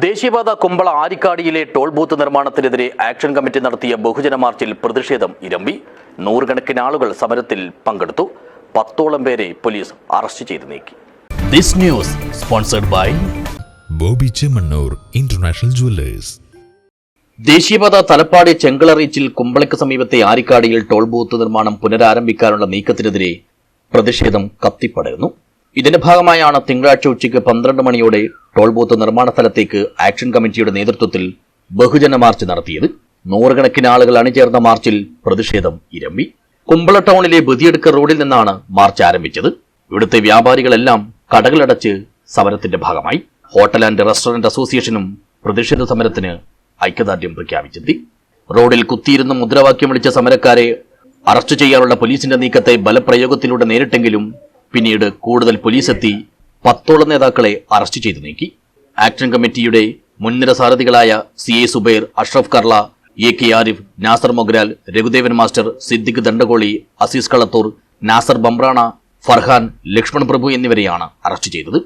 ദേശീയപാത കുമ്പള ആരിക്കാടിയിലെ toll booth നിർമ്മാണത്തിനെതിരെ ആക്ഷൻ കമ്മിറ്റി നടത്തിയ ബഹുജന മാർച്ചിൽ പ്രതിഷേധം ഇരമ്പി. നൂറുകണക്കിന് ആളുകൾ സമരത്തിൽ പങ്കെടുത്തു. പത്തോളം പേരെ പോലീസ് അറസ്റ്റ് ചെയ്തു നീക്കി. This news sponsored by Bobby Chemmanur international jewellers. ദേശീയപാത തലപ്പാടി ചെങ്കള റീച്ചിൽ കുമ്പളയ്ക്ക് സമീപത്തെ ആരിക്കാടിയിൽ ടോൾ ബൂത്ത് നിർമ്മാണം പുനരാരംഭിക്കാനുള്ള നീക്കത്തിനെതിരെ പ്രതിഷേധം കത്തിപ്പടരുന്നു. ഇതിന്റെ ഭാഗമായാണ് തിങ്കളാഴ്ച ഉച്ചയ്ക്ക് പന്ത്രണ്ട് മണിയോടെ ടോൾ ബൂത്ത് നിർമ്മാണ സ്ഥലത്തേക്ക് ആക്ഷൻ കമ്മിറ്റിയുടെ നേതൃത്വത്തിൽ ബഹുജന മാർച്ച് നടത്തിയത്. നൂറുകണക്കിന് ആളുകൾ അണിചേർന്ന മാർച്ചിൽ പ്രതിഷേധം ഇരമ്പി. കുമ്പള ടൗണിലെ ബദിയെടുക്ക റോഡിൽ നിന്നാണ് മാർച്ച് ആരംഭിച്ചത്. ഇവിടുത്തെ വ്യാപാരികളെല്ലാം കടകളടച്ച് സമരത്തിന്റെ ഭാഗമായി. ഹോട്ടൽ ആൻഡ് റെസ്റ്റോറന്റ് അസോസിയേഷനും പ്രതിഷേധ സമരത്തിന് ഐക്യദാർഢ്യം പ്രഖ്യാപിച്ചെത്തി. റോഡിൽ കുത്തിയിരുന്ന് മുദ്രാവാക്യം വിളിച്ച സമരക്കാരെ അറസ്റ്റ് ചെയ്യാനുള്ള പോലീസിന്റെ നീക്കത്തെ ബലപ്രയോഗത്തിലൂടെ നേരിട്ടെങ്കിലും പിന്നീട് കൂടുതൽ പോലീസ് എത്തി പത്തോളം നേതാക്കളെ അറസ്റ്റ് ചെയ്തു നീക്കി. ആക്ഷൻ കമ്മിറ്റിയുടെ മുൻനിര സാരഥികളായ C A Zubair Ashraf Karla A K Arif Nasar Mogral Raghudevan master Siddique Dandakoli Azeez Kalathur Nasar Bambrana Farhan Laxman Prabhu എന്നിവരെയാണ് അറസ്റ്റ് ചെയ്തത്.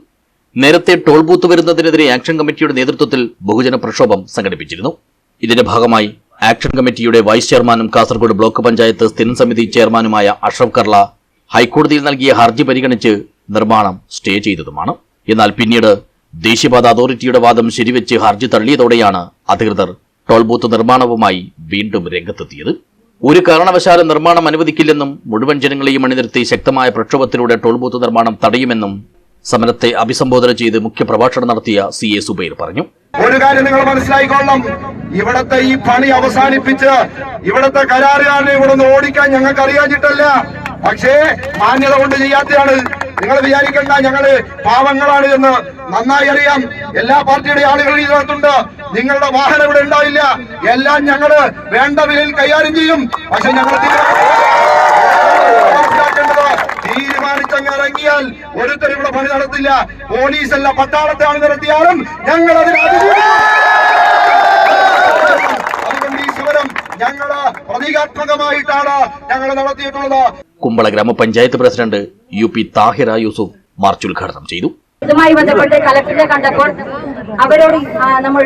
നേരത്തെ ടോൾ ബൂത്ത് വരുന്നതിനെതിരെ ആക്ഷൻ കമ്മിറ്റിയുടെ നേതൃത്വത്തിൽ ബഹുജന പ്രക്ഷോഭം സംഘടിപ്പിച്ചിരുന്നു. ഇതിന്റെ ഭാഗമായി ആക്ഷൻ കമ്മിറ്റിയുടെ വൈസ് ചെയർമാനും കാസർഗോഡ് ബ്ലോക്ക് പഞ്ചായത്ത് സ്ഥിരം സമിതി ചെയർമാനുമായ അഷ്റഫ് കർള ഹൈക്കോടതിയിൽ നൽകിയ ഹർജി പരിഗണിച്ച് നിർമ്മാണം സ്റ്റേ ചെയ്തതുമാണ്. എന്നാൽ പിന്നീട് ദേശീയപാത അതോറിറ്റിയുടെ വാദം ശരിവെച്ച് ഹർജി തള്ളിയതോടെയാണ് അധികൃതർ ടോൾ ബൂത്ത് നിർമ്മാണവുമായി വീണ്ടും രംഗത്തെത്തിയത്. ഒരു കാരണവശാലും നിർമ്മാണം അനുവദിക്കില്ലെന്നും മുഴുവൻ ജനങ്ങളെയും അണിനിരത്തി ശക്തമായ പ്രക്ഷോഭത്തിലൂടെ ടോൾ ബൂത്ത് നിർമ്മാണം തടയുമെന്നും സമരത്തെ അഭിസംബോധന ചെയ്ത് മുഖ്യപ്രഭാഷണം നടത്തിയ സി എ സുബൈർ പറഞ്ഞു. ഒരു കാര്യം നിങ്ങൾ മനസ്സിലായിക്കൊള്ളണം. ഇവിടത്തെ ഈ പണി അവസാനിപ്പിച്ച് ഇവിടത്തെ കരാറുകാരനെ ഇവിടെ നിന്ന് ഓടിക്കാൻ ഞങ്ങൾക്ക് അറിയാഞ്ഞിട്ടല്ല പക്ഷേ മാന്യത കൊണ്ട് ചെയ്യാത്തതാണ് നിങ്ങൾ വിചാരിക്കേണ്ട ഞങ്ങൾ പാവങ്ങളാണ് എന്ന് നന്നായി അറിയാം. എല്ലാ പാർട്ടിയുടെ ആളുകൾ ഇതിനകത്തുണ്ട്. നിങ്ങളുടെ വാഹനം ഇവിടെ ഉണ്ടാവില്ല. എല്ലാം ഞങ്ങൾ വേണ്ട വിലയിൽ കൈകാര്യം ചെയ്യും. പക്ഷെ ഞങ്ങൾ ഇറങ്ങിയാൽ ഒരുത്തരും ഇവിടെ പണി നടത്തില്ല. പോലീസല്ല പട്ടാളത്തെ ആണ് നടത്തിയാലും ഞങ്ങൾ അതിന് അതിജീവിക്കും. അതുകൊണ്ട് ഈ സമരം ഞങ്ങൾ പ്രതീകാത്മകമായിട്ടാണ് ഞങ്ങൾ നടത്തിയിട്ടുള്ളത്. കുമ്പള ഗ്രാമപഞ്ചായത്ത് president U P Thahira Yusuf march ഉദ്ഘാടനം ചെയ്തു. ഇതുമായി ബന്ധപ്പെട്ട് കലക്ടറെ കണ്ടപ്പോൾ അവരോട് നമ്മൾ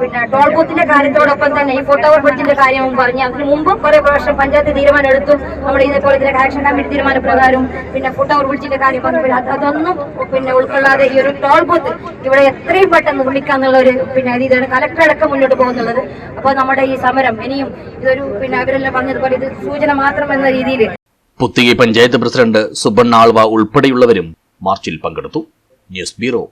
പിന്നെ ടോൾ ബൂത്തിന്റെ കാര്യത്തോടൊപ്പം തന്നെ ഈ ഫോട്ടോ ബൂത്തിന്റെ കാര്യവും പറഞ്ഞ്. അതിന് മുമ്പും കുറെ പ്രാവശ്യം പഞ്ചായത്ത് തീരുമാനം എടുത്തു. നമ്മൾ ഇതേപോലെ ഇതിന്റെ ആക്ഷൻ കമ്മിറ്റി തീരുമാനപ്രകാരം പിന്നെ ഫോട്ടോ ബ്രിഡ്ജിന്റെ കാര്യം പറഞ്ഞപ്പോൾ അതൊന്നും പിന്നെ ഉൾക്കൊള്ളാതെ ഈ ഒരു ടോൾ ബൂത്ത് ഇവിടെ എത്രയും പെട്ടെന്ന് നിർമ്മിക്കാന്നുള്ള ഒരു പിന്നെ ഇതാണ് കലക്ടർ അടക്കം മുന്നോട്ട് പോകുന്നുള്ളത്. അപ്പോൾ നമ്മുടെ ഈ സമരം ഇനിയും ഇതൊരു പിന്നെ അവരെല്ലാം പറഞ്ഞതുപോലെ ഇത് സൂചന മാത്രം എന്ന രീതിയിൽ പുത്തികി പഞ്ചായത്ത് പ്രസിഡന്റ് സുബണ്ണ ഉൾപ്പെടെയുള്ളവരും മാർച്ചിൽ പങ്കെടുത്തു. News bureau